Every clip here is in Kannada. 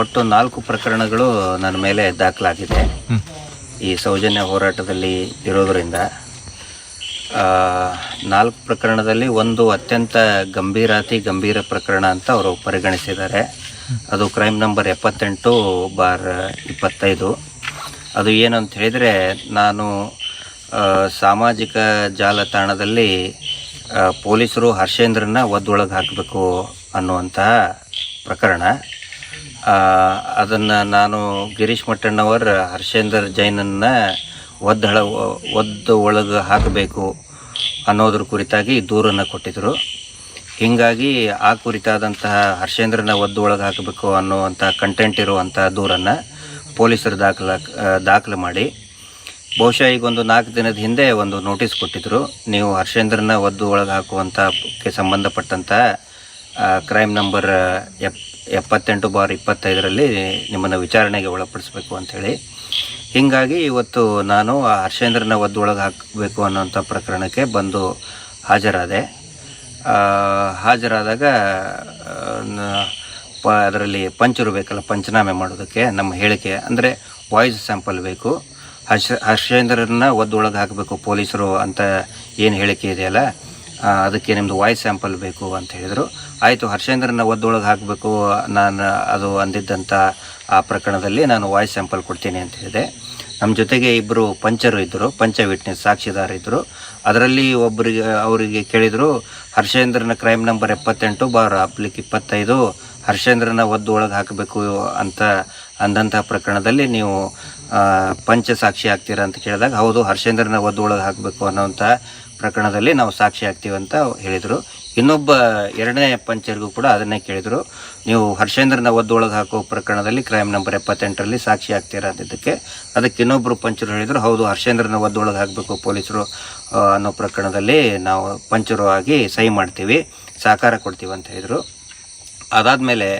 ಒಟ್ಟು ನಾಲ್ಕು ಪ್ರಕರಣಗಳು ನನ್ನ ಮೇಲೆ ದಾಖಲಾಗಿದೆ. ಈ ಸೌಜನ್ಯ ಹೋರಾಟದಲ್ಲಿ ಇರೋದರಿಂದ ನಾಲ್ಕು ಪ್ರಕರಣದಲ್ಲಿ ಒಂದು ಅತ್ಯಂತ ಗಂಭೀರಾತಿ ಗಂಭೀರ ಪ್ರಕರಣ ಅಂತ ಅವರು ಪರಿಗಣಿಸಿದ್ದಾರೆ. ಅದು ಕ್ರೈಮ್ ನಂಬರ್ ಎಪ್ಪತ್ತೆಂಟು ಬಾರ್ ಇಪ್ಪತ್ತೈದು. ಅದು ಏನು ಅಂತ ಹೇಳಿದರೆ ನಾನು ಸಾಮಾಜಿಕ ಜಾಲತಾಣದಲ್ಲಿ ಪೊಲೀಸರು ಹರ್ಷೇಂದ್ರನ ಒದ್ದೊಳಗೆ ಹಾಕಬೇಕು ಅನ್ನುವಂತಹ ಪ್ರಕರಣ. ಅದನ್ನು ನಾನು ಗಿರೀಶ್ ಮಟ್ಟಣ್ಣವರ, ಹರ್ಷೇಂದ್ರ ಜೈನನ್ನು ಒದ್ದಳ, ಒದ್ದು ಒಳಗೆ ಹಾಕಬೇಕು ಅನ್ನೋದ್ರ ಕುರಿತಾಗಿ ದೂರನ್ನು ಕೊಟ್ಟಿದ್ದರು ಹೀಗಾಗಿ ಆ ಕುರಿತಾದಂತಹ ಹರ್ಷೇಂದ್ರನ ಒದ್ದು ಒಳಗೆ ಹಾಕಬೇಕು ಅನ್ನುವಂಥ ಕಂಟೆಂಟ್ ಇರುವಂಥ ದೂರನ್ನು ಪೊಲೀಸರು ದಾಖಲ, ದಾಖಲು ಮಾಡಿ. ಬಹುಶಃ ಈಗ ಒಂದು ನಾಲ್ಕು ದಿನದ ಹಿಂದೆ ಒಂದು ನೋಟಿಸ್ ಕೊಟ್ಟಿದ್ದರು ನೀವು ಹರ್ಷೇಂದ್ರನ ಒದ್ದು ಒಳಗೆ ಹಾಕುವಂಥಕ್ಕೆ ಸಂಬಂಧಪಟ್ಟಂಥ ಕ್ರೈಮ್ ನಂಬರ್ ಎಪ್ ಎಪ್ಪತ್ತೆಂಟು ಬಾರ್ ಇಪ್ಪತ್ತೈದರಲ್ಲಿ ನಿಮ್ಮನ್ನು ವಿಚಾರಣೆಗೆ ಒಳಪಡಿಸಬೇಕು ಅಂಥೇಳಿ ಹೀಗಾಗಿ ಇವತ್ತು ನಾನು ಆ ಹರ್ಷೇಂದ್ರನ ಒದ್ದು ಒಳಗೆ ಹಾಕಬೇಕು ಅನ್ನೋಂಥ ಪ್ರಕರಣಕ್ಕೆ ಬಂದು ಹಾಜರಾದೆ. ಹಾಜರಾದಾಗ ಪ, ಅದರಲ್ಲಿ ಪಂಚರು ಬೇಕಲ್ಲ, ಪಂಚನಾಮೆ ಮಾಡೋದಕ್ಕೆ ನಮ್ಮ ಹೇಳಿಕೆ, ಅಂದರೆ ವಾಯ್ಸ್ ಸ್ಯಾಂಪಲ್ ಬೇಕು. ಹರ್ಷ ಹರ್ಷೇಂದ್ರನ ಒದ್ದೊಳಗೆ ಹಾಕಬೇಕು ಪೊಲೀಸರು ಅಂತ ಏನು ಹೇಳಿಕೆ ಇದೆಯಲ್ಲ ಅದಕ್ಕೆ ನಿಮ್ಮದು ವಾಯ್ಸ್ ಸ್ಯಾಂಪಲ್ ಬೇಕು ಅಂತ ಹೇಳಿದರು. ಆಯಿತು, ಹರ್ಷೇಂದ್ರನ ಒದ್ದೊಳಗೆ ಹಾಕಬೇಕು, ನಾನು ಅದು ಅಂದಿದ್ದಂಥ ಆ ಪ್ರಕರಣದಲ್ಲಿ ನಾನು ವಾಯ್ಸ್ ಸ್ಯಾಂಪಲ್ ಕೊಡ್ತೀನಿ ಅಂತ ಹೇಳಿದೆ. ನಮ್ಮ ಜೊತೆಗೆ ಇಬ್ಬರು ಪಂಚರು ಇದ್ದರು ಪಂಚ ವಿಟ್ನೆಸ್ ಸಾಕ್ಷಿದಾರ ಇದ್ದರು ಅದರಲ್ಲಿ ಒಬ್ಬರಿಗೆ ಅವರಿಗೆ ಕೇಳಿದರು, ಹರ್ಷೇಂದ್ರನ ಕ್ರೈಮ್ ನಂಬರ್ ಎಪ್ಪತ್ತೆಂಟು, ಬಾರ್ ಅಪ್ಲಿಕ್ ಇಪ್ಪತ್ತೈದು, ಹರ್ಷೇಂದ್ರನ ಒದ್ದು ಒಳಗೆ ಹಾಕಬೇಕು ಅಂತ ಅಂದಂಥ ಪ್ರಕರಣದಲ್ಲಿ ನೀವು ಪಂಚ ಸಾಕ್ಷಿ ಆಗ್ತೀರಾ ಅಂತ ಕೇಳಿದಾಗ, ಹೌದು, ಹರ್ಷೇಂದ್ರನ ಒದ್ದು ಒಳಗೆ ಹಾಕಬೇಕು ಅನ್ನೋಂಥ ಪ್ರಕರಣದಲ್ಲಿ ನಾವು ಸಾಕ್ಷಿ ಆಗ್ತೀವಿ ಅಂತ ಹೇಳಿದರು. ಇನ್ನೊಬ್ಬ ಎರಡನೇ ಪಂಚರಿಗೂ ಕೂಡ ಅದನ್ನೇ ಕೇಳಿದರು. ನೀವು ಹರ್ಷೇಂದ್ರನ ಒದ್ದೊಳಗೆ ಹಾಕೋ ಪ್ರಕರಣದಲ್ಲಿ ಕ್ರೈಮ್ ನಂಬರ್ ಎಪ್ಪತ್ತೆಂಟರಲ್ಲಿ ಸಾಕ್ಷಿ ಆಗ್ತೀರಾ ಅಂತಿದ್ದಕ್ಕೆ ಅದಕ್ಕೆ ಇನ್ನೊಬ್ಬರು ಪಂಚರು ಹೇಳಿದರು, ಹೌದು, ಹರ್ಷೇಂದ್ರನ ಒದ್ದೊಳಗೆ ಹಾಕಬೇಕು ಪೊಲೀಸರು ಅನ್ನೋ ಪ್ರಕರಣದಲ್ಲಿ ನಾವು ಪಂಚರು ಆಗಿ ಸಹಿ ಮಾಡ್ತೀವಿ ಸಹಕಾರ ಕೊಡ್ತೀವಿ ಅಂತ ಹೇಳಿದರು. ಅದಾದಮೇಲೆ,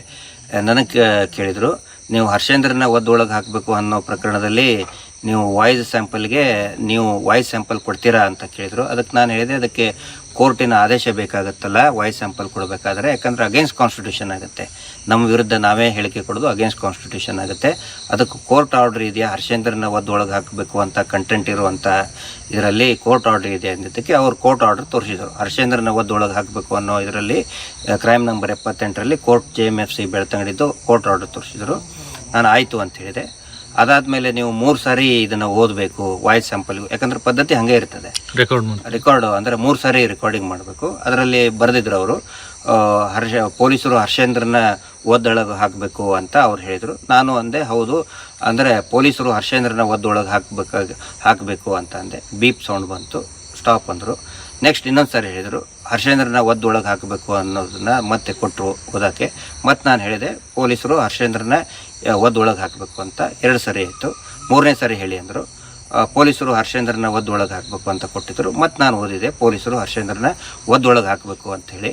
ನನಗೆ ಕೇಳಿದರು, ನೀವು ಹರ್ಷೇಂದ್ರನ ಒದ್ದೊಳಗೆ ಹಾಕಬೇಕು ಅನ್ನೋ ಪ್ರಕರಣದಲ್ಲಿ ನೀವು ವಾಯ್ಸ್ ಸ್ಯಾಂಪಲ್ಗೆ ನೀವು ವಾಯ್ಸ್ ಸ್ಯಾಂಪಲ್ ಕೊಡ್ತೀರಾ ಅಂತ ಕೇಳಿದರು. ಅದಕ್ಕೆ ನಾನು ಹೇಳಿದೆ, ಅದಕ್ಕೆ ಕೋರ್ಟಿನ ಆದೇಶ ಬೇಕಾಗುತ್ತಲ್ಲ ವಾಯ್ಸ್ ಸ್ಯಾಂಪಲ್ ಕೊಡಬೇಕಾದ್ರೆ, ಯಾಕಂದರೆ ಅಗೇನ್ಸ್ಟ್ ಕಾನ್ಸ್ಟಿಟ್ಯೂಷನ್ ಆಗುತ್ತೆ. ನಮ್ಮ ವಿರುದ್ಧ ನಾವೇ ಹೇಳಿಕೆ ಕೊಡೋದು ಅಗೇನ್ಸ್ಟ್ ಕಾನ್ಸ್ಟಿಟ್ಯೂಷನ್ ಆಗುತ್ತೆ. ಅದಕ್ಕೆ ಕೋರ್ಟ್ ಆರ್ಡರ್ ಇದೆಯಾ? ಹರ್ಷೇಂದ್ರನ ಒದ್ದೊಳಗೆ ಹಾಕಬೇಕು ಅಂತ ಕಂಟೆಂಟ್ ಇರುವಂಥ ಇದರಲ್ಲಿ ಕೋರ್ಟ್ ಆರ್ಡರ್ ಇದೆ ಅಂದಿದ್ದಕ್ಕೆ ಅವರು ಕೋರ್ಟ್ ಆರ್ಡರ್ ತೋರಿಸಿದರು. ಹರ್ಷೇಂದ್ರನ ಒದ್ದೊಳಗೆ ಹಾಕಬೇಕು ಅನ್ನೋ ಇದರಲ್ಲಿ crime number ಎಪ್ಪತ್ತೆಂಟರಲ್ಲಿ court J M F C ಬೆಳತಂಗಡಿದ್ದು court order ತೋರಿಸಿದರು. ನಾನು ಆಯಿತು ಅಂತ ಹೇಳಿದೆ. ಅದಾದಮೇಲೆ ನೀವು ಮೂರು ಸಾರಿ ಇದನ್ನ ಓದಬೇಕು ವಾಯ್ಸ್ ಸ್ಯಾಂಪಲ್ ಯಾಕಂದ್ರೆ ಪದ್ಧತಿ ಹಾಗೆ ಇರ್ತದೆ. ರೆಕಾರ್ಡ್ ರೆಕಾರ್ಡ್ ಅಂದ್ರೆ ಮೂರು ಸಾರಿ ರೆಕಾರ್ಡಿಂಗ್ ಮಾಡಬೇಕು. ಅದರಲ್ಲಿ ಬರೆದಿದ್ರು ಅವರು ಹರ್ಷ ಪೊಲೀಸರು ಹರ್ಷೇಂದ್ರನ ಒದ್ದೊಳಗೆ ಹಾಕಬೇಕು ಅಂತ ಅವ್ರು ಹೇಳಿದರು. ನಾನು ಅಂದೆ ಹೌದು ಅಂದರೆ ಪೊಲೀಸರು ಹರ್ಷೇಂದ್ರನ ಒದ್ದೊಳಗೆ ಹಾಕಬೇಕಾಗಿ ಹಾಕಬೇಕು ಅಂತ ಅಂದೆ. ಬೀಪ್ ಸೌಂಡ್ ಬಂತು ಸ್ಟಾಪ್ ಅಂದರು. ನೆಕ್ಸ್ಟ್ ಇನ್ನೊಂದು ಸಾರಿ ಹೇಳಿದರು ಹರ್ಷೇಂದ್ರನ ಒದ್ದೊಳಗೆ ಹಾಕಬೇಕು ಅನ್ನೋದನ್ನ ಮತ್ತೆ ಕೊಟ್ಟರು ಓದೋಕ್ಕೆ ಮತ್ತು ನಾನು ಹೇಳಿದೆ, ಪೊಲೀಸರು ಹರ್ಷೇಂದ್ರನ ಒದ್ದೊಳಗೆ ಹಾಕಬೇಕು ಅಂತ ಎರಡು ಸರಿ ಆಯಿತು ಮೂರನೇ ಸಾರಿ ಹೇಳಿ ಅಂದರು. ಪೊಲೀಸರು ಹರ್ಷೇಂದ್ರನ ಒದ್ದೊಳಗೆ ಹಾಕಬೇಕು ಅಂತ ಕೊಟ್ಟಿದ್ದರು ಮತ್ತು ನಾನು ಓದಿದೆ, ಪೊಲೀಸರು ಹರ್ಷೇಂದ್ರನ ಒದ್ದೊಳಗೆ ಹಾಕಬೇಕು ಅಂಥೇಳಿ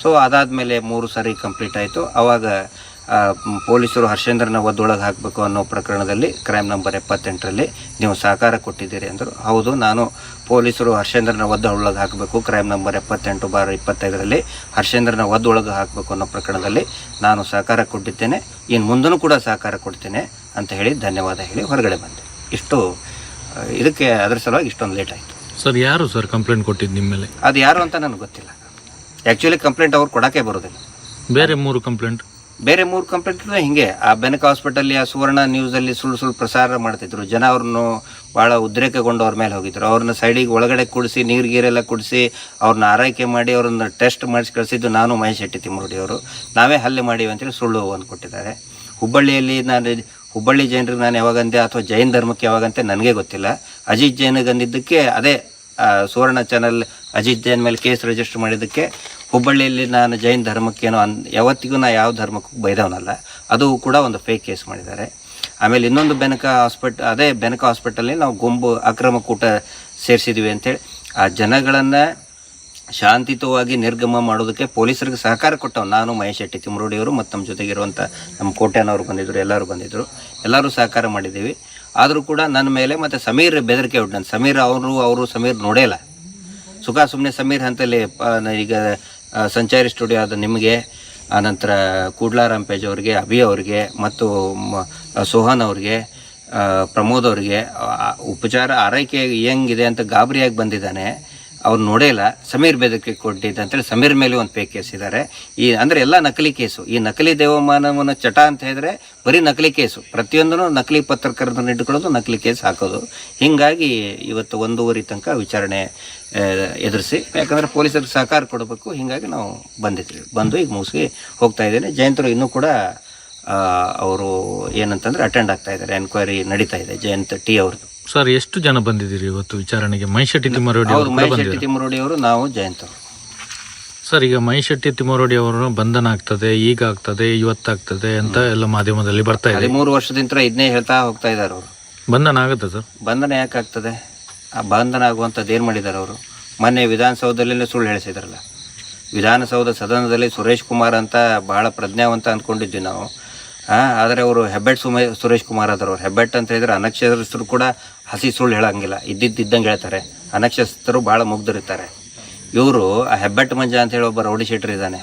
ಸೊ ಅದಾದಮೇಲೆ ಮೂರು ಸಾರಿ ಕಂಪ್ಲೀಟ್ ಆಯಿತು. ಆವಾಗ ಪೊಲೀಸರು ಹರ್ಷೇಂದ್ರನ ಒದ್ದೊಳಗೆ ಹಾಕಬೇಕು ಅನ್ನೋ ಪ್ರಕರಣದಲ್ಲಿ ಕ್ರೈಮ್ ನಂಬರ್ ಎಪ್ಪತ್ತೆಂಟರಲ್ಲಿ ನೀವು ಸಹಕಾರ ಕೊಟ್ಟಿದ್ದೀರಿ ಅಂದರು. ಹೌದು ನಾನು ಪೊಲೀಸರು ಹರ್ಷೇಂದ್ರನ ಒದ್ದೊಳಗೆ ಹಾಕಬೇಕು ಕ್ರೈಮ್ ನಂಬರ್ ಎಪ್ಪತ್ತೆಂಟು ಬಾರ್ ಇಪ್ಪತ್ತೈದರಲ್ಲಿ ಹರ್ಷೇಂದ್ರನ ಒದ್ದೊಳಗೆ ಹಾಕಬೇಕು ಅನ್ನೋ ಪ್ರಕರಣದಲ್ಲಿ ನಾನು ಸಹಕಾರ ಕೊಟ್ಟಿದ್ದೇನೆ ಇನ್ನು ಮುಂದೂ ಕೂಡ ಸಹಕಾರ ಕೊಡ್ತೇನೆ ಅಂತ ಹೇಳಿ ಧನ್ಯವಾದ ಹೇಳಿ ಹೊರಗಡೆ ಬಂದೆ. ಇಷ್ಟು ಇದಕ್ಕೆ ಅದರ ಸಲುವಾಗಿ ಇಷ್ಟೊಂದು ಲೇಟ್ ಆಯಿತು. ಸರ್ ಯಾರು ಸರ್ ಕಂಪ್ಲೇಂಟ್ ಕೊಟ್ಟಿದ್ದು ನಿಮ್ಮ ಮೇಲೆ? ಅದು ಯಾರು ಅಂತ ನನಗೆ ಗೊತ್ತಿಲ್ಲ. ಆ್ಯಕ್ಚುಲಿ ಕಂಪ್ಲೇಂಟ್ ಅವ್ರು ಕೊಡೋಕ್ಕೆ ಬರೋದಿಲ್ಲ. ಬೇರೆ ಮೂರು ಕಂಪ್ಲೇಂಟ್. ಬೇರೆ ಮೂರು ಕಂಪ್ಲೇಂಟ್ ಹಿಂಗೆ. ಆ ಬೆನಕ ಹಾಸ್ಪಿಟಲ್ ಆ ಸುವರ್ಣ ನ್ಯೂಸಲ್ಲಿ ಸುಳ್ಳು ಸುಳ್ಳು ಪ್ರಸಾರ ಮಾಡ್ತಿದ್ರು. ಜನ ಅವ್ರನ್ನು ಭಾಳ ಉದ್ರೇಕಗೊಂಡು ಅವ್ರ ಮೇಲೆ ಹೋಗಿದ್ರು. ಅವ್ರನ್ನ ಸೈಡಿಗೆ ಒಳಗಡೆ ಕುಡಿಸಿ, ನೀರು ಗೀರೆಲ್ಲ ಕುಡಿಸಿ, ಅವ್ರನ್ನ ಆರೈಕೆ ಮಾಡಿ, ಅವ್ರನ್ನ ಟೆಸ್ಟ್ ಮಾಡಿಸಿ ಕಳಿಸಿದ್ದು ನಾನು ಮಹೇಶ್ ಶೆಟ್ಟಿ ತಿಮ್ಮರುಡಿ ಅವರು. ನಾವೇ ಹಲ್ಲೆ ಮಾಡಿವಿ ಅಂತೇಳಿ ಸುಳ್ಳು ಒಂದು ಕೊಟ್ಟಿದ್ದಾರೆ. ಹುಬ್ಬಳ್ಳಿಯಲ್ಲಿ ನಾನು, ಹುಬ್ಬಳ್ಳಿ ಜೈನರಿಗೆ ನಾನು ಯಾವಾಗಂದೆ ಅಥವಾ ಜೈನ್ ಧರ್ಮಕ್ಕೆ ಯಾವಾಗಂತೆ ನನಗೆ ಗೊತ್ತಿಲ್ಲ. ಅಜಿತ್ ಜೈನಿಗೆ ಅಂದಿದ್ದಕ್ಕೆ ಅದೇ ಸುವರ್ಣ ಚಾನಲ್ ಅಜಿತ್ ಜೈನ್ ಮೇಲೆ ಕೇಸ್ ರಿಜಿಸ್ಟರ್ ಮಾಡಿದ್ದಕ್ಕೆ ಹುಬ್ಬಳ್ಳಿಯಲ್ಲಿ ನಾನು ಜೈನ್ ಧರ್ಮಕ್ಕೇನೋ ಅನ್ ಯಾವತ್ತಿಗೂ ನಾನು ಯಾವ ಧರ್ಮಕ್ಕೂ ಬೈದವನಲ್ಲ. ಅದು ಕೂಡ ಒಂದು ಫೇಕ್ ಕೇಸ್ ಮಾಡಿದ್ದಾರೆ. ಆಮೇಲೆ ಇನ್ನೊಂದು ಬೆನಕ ಹಾಸ್ಪಿಟ್ ಅದೇ ಬೆನಕ ಹಾಸ್ಪಿಟಲ್ನಲ್ಲಿ ನಾವು ಗುಂಪು ಅಕ್ರಮ ಕೂಟ ಸೇರಿಸಿದ್ವಿ ಅಂತೇಳಿ. ಆ ಜನಗಳನ್ನು ಶಾಂತಿಯುತವಾಗಿ ನಿರ್ಗಮ ಮಾಡೋದಕ್ಕೆ ಪೊಲೀಸರಿಗೆ ಸಹಕಾರ ಕೊಟ್ಟವು ನಾನು ಮಹೇಶ್ ಶೆಟ್ಟಿ ತಿಮ್ಮರೋಡಿಯವರು ಮತ್ತು ನಮ್ಮ ಜೊತೆಗಿರುವಂಥ ನಮ್ಮ ಕೋಟ್ಯಾನವರು ಬಂದಿದ್ದರು ಎಲ್ಲರೂ ಬಂದಿದ್ದರು ಎಲ್ಲರೂ ಸಹಕಾರ ಮಾಡಿದ್ದೀವಿ. ಆದರೂ ಕೂಡ ನನ್ನ ಮೇಲೆ ಮತ್ತು ಸಮೀರ್ ಬೆದರಿಕೆ ನಾನು ಸಮೀರ್ ಅವರು ಅವರು ಸಮೀರ್ ನೋಡೇ ಇಲ್ಲ. ಸುಖ ಸುಮ್ಮನೆ ಸಮೀರ್ ಅಂತಲ್ಲಿ ಈಗ ಸಂಚಾರಿ ಸ್ಟುಡಿಯೋ ಆದ ನಿಮಗೆ ಆನಂತರ ಕೂಡ್ಲಾರಾಮ್ ಪೇಜ್ ಅವರಿಗೆ, ಅಭಿ ಅವರಿಗೆ, ಮತ್ತು ಸೋಹನ್ ಅವರಿಗೆ ಪ್ರಮೋದ್ ಅವರಿಗೆ ಉಪಚಾರ ಆರೈಕೆ ಹೆಂಗಿದೆ ಅಂತ ಗಾಬರಿಯಾಗಿ ಬಂದಿದ್ದಾನೆ. ಅವ್ರು ನೋಡೇ ಇಲ್ಲ. ಸಮೀರ್ ಬೇದಕ್ಕೆ ಕೊಟ್ಟಿದ್ದ ಅಂತೇಳಿ ಸಮೀರ್ ಮೇಲೆ ಒಂದು ಪೇ ಕೇಸ್ ಇದ್ದಾರೆ ಈ ಅಂದರೆ ಎಲ್ಲ ನಕಲಿ ಕೇಸು. ಈ ನಕಲಿ ದೇವಮಾನವನ ಚಟ ಅಂತ ಹೇಳಿದ್ರೆ ಬರೀ ನಕಲಿ ಕೇಸು. ಪ್ರತಿಯೊಂದೂ ನಕಲಿ ಪತ್ರಕರ್ತನ ಇಟ್ಕೊಳ್ಳೋದು ನಕಲಿ ಕೇಸ್ ಹಾಕೋದು. ಹೀಗಾಗಿ ಇವತ್ತು ಒಂದೂವರೆ ತನಕ ವಿಚಾರಣೆ ಎದುರಿಸಿ. ಯಾಕಂದರೆ ಪೊಲೀಸರಿಗೆ ಸಹಕಾರ ಕೊಡಬೇಕು. ಹೀಗಾಗಿ ನಾವು ಬಂದಿದ್ವಿ. ಬಂದು ಈಗ ಮುಗಿಸಿ ಹೋಗ್ತಾ ಇದ್ದೇನೆ. ಜಯಂತರು ಇನ್ನೂ ಕೂಡ ಅವರು ಏನಂತಂದ್ರೆ ಅಟೆಂಡ್ ಆಗ್ತಾ ಇದ್ದಾರೆ. ಎನ್ಕ್ವೈರಿ ನಡೀತಾ ಇದೆ. ಜಯಂತ್ ಟಿ ಅವ್ರದ್ದು. ಸರ್ ಎಷ್ಟು ಜನ ಬಂದಿದ್ದೀರಿ ಇವತ್ತು ವಿಚಾರಣೆಗೆ? ಮೈಶೆಟ್ಟಿ ತಿಮ್ಮರೋಡಿ ಅವರು ಕೂಡ ಬಂದಿದ್ದಾರೆ. ತಿಮ್ಮರೋಡಿ ಅವರು ನಾವು ಜಯಂತ ಅವರು ಸರ್ ಈಗ ಮೈಶೆಟ್ಟಿ ತಿಮ್ಮರೋಡಿ ಅವರು ಬಂಧನ ಆಗ್ತದೆ ಈಗ ಆಗ್ತದೆ ಇವತ್ತಾಗ್ತದೆ ಅಂತ ಎಲ್ಲ ಮಾಧ್ಯಮದಲ್ಲಿ ಬರ್ತಾ ಇದೆ. ಮೂರು ವರ್ಷದಿಂದ ಇದನ್ನೇ ಹೇಳ್ತಾ ಹೋಗ್ತಾ ಇದ್ದಾರೆ ಅವರು. ಬಂಧನ ಆಗುತ್ತೆ ಸರ್? ಬಂಧನ ಯಾಕಾಗ್ತದೆ ಆ ಬಂಧನ ಆಗುವಂಥದ್ದು ಏನು ಮಾಡಿದ್ದಾರೆ ಅವರು? ಮೊನ್ನೆ ವಿಧಾನಸೌಧದಲ್ಲೇ ಸುಳ್ಳು ಹೇಳಿಸಿದ್ರಲ್ಲ. ವಿಧಾನಸೌಧ ಸದನದಲ್ಲಿ ಸುರೇಶ್ ಕುಮಾರ್ ಅಂತ ಬಹಳ ಪ್ರಜ್ಞಾವಂತ ಅಂದ್ಕೊಂಡಿದ್ವಿ ನಾವು. ಆದರೆ ಅವರು ಹೆಬ್ಬೆಟ್ ಸುಮ, ಸುರೇಶ್ ಕುಮಾರ್ ಆದರು ಅವ್ರು. ಹೆಬ್ಬೆಟ್ ಅಂತ ಹೇಳಿದ್ರೆ ಅನಕ್ಷರಸ್ಥರು ಕೂಡ ಹಸಿ ಸುಳ್ಳು ಹೇಳಂಗಿಲ್ಲ. ಇದ್ದಿದ್ದಂಗೆ ಹೇಳ್ತಾರೆ. ಅನಕ್ಷರಸ್ಥರು ಭಾಳ ಮುಗ್ಧರಿರ್ತಾರೆ ಇವರು ಆ ಹೆಬ್ಬೆಟ್ ಮಂಜ ಅಂತ ಹೇಳಿ ಒಬ್ಬ ರೌಡಿ ಶೆಟ್ರ್ ಇದ್ದಾನೆ.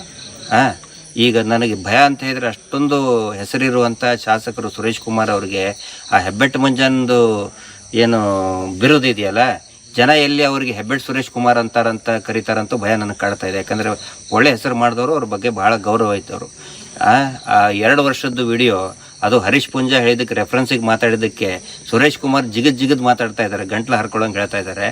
ಆ, ಈಗ ನನಗೆ ಭಯ ಅಂತ ಹೇಳಿದ್ರೆ ಅಷ್ಟೊಂದು ಹೆಸರಿರುವಂಥ ಶಾಸಕರು ಸುರೇಶ್ ಕುಮಾರ್ ಅವರಿಗೆ ಆ ಹೆಬ್ಬೆಟ್ ಮಂಜಂದು ಏನು ಬಿರುದು ಇದೆಯಲ್ಲ, ಜನ ಎಲ್ಲಿ ಅವರಿಗೆ ಹೆಬ್ಬೆಟ್ ಸುರೇಶ್ ಕುಮಾರ್ ಅಂತಾರಂತ ಕರೀತಾರಂತೂ ಭಯ ನನಗೆ ಕಾಡ್ತಾ ಇದೆ. ಯಾಕಂದರೆ ಒಳ್ಳೆ ಹೆಸರು ಮಾಡಿದವರು ಅವ್ರ ಬಗ್ಗೆ ಭಾಳ ಗೌರವ ಆ ಎರಡು ವರ್ಷದ್ದು ವಿಡಿಯೋ, ಅದು ಹರೀಶ್ ಪುಂಜ ಹೇಳಿದ್ದಕ್ಕೆ ರೆಫರೆನ್ಸಿಗೆ ಮಾತಾಡಿದ್ದಕ್ಕೆ ಸುರೇಶ್ ಕುಮಾರ್ ಜಿಗದ್ ಜಿಗದ್ ಮಾತಾಡ್ತಾ ಇದ್ದಾರೆ, ಗಂಟ್ಲು ಹರ್ಕೊಳ್ಳೋಂಗೆ ಹೇಳ್ತಾ ಇದ್ದಾರೆ.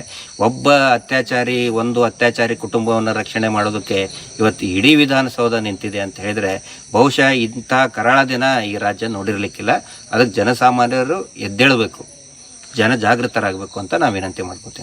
ಒಬ್ಬ ಅತ್ಯಾಚಾರಿ, ಒಂದು ಅತ್ಯಾಚಾರಿ ಕುಟುಂಬವನ್ನು ರಕ್ಷಣೆ ಮಾಡೋದಕ್ಕೆ ಇವತ್ತು ಇಡೀ ವಿಧಾನಸೌಧ ನಿಂತಿದೆ ಅಂತ ಹೇಳಿದರೆ, ಬಹುಶಃ ಇಂಥ ಕರಾಳ ದಿನ ಈ ರಾಜ್ಯ ನೋಡಿರಲಿಕ್ಕಿಲ್ಲ. ಅದಕ್ಕೆ ಜನಸಾಮಾನ್ಯರು ಎದ್ದೇಳಬೇಕು. ಜನ ಜಾಗೃತರಾಗಬೇಕು ಅಂತ ನಾವು ವಿನಂತಿ ಮಾಡ್ಕೋತೀನಿ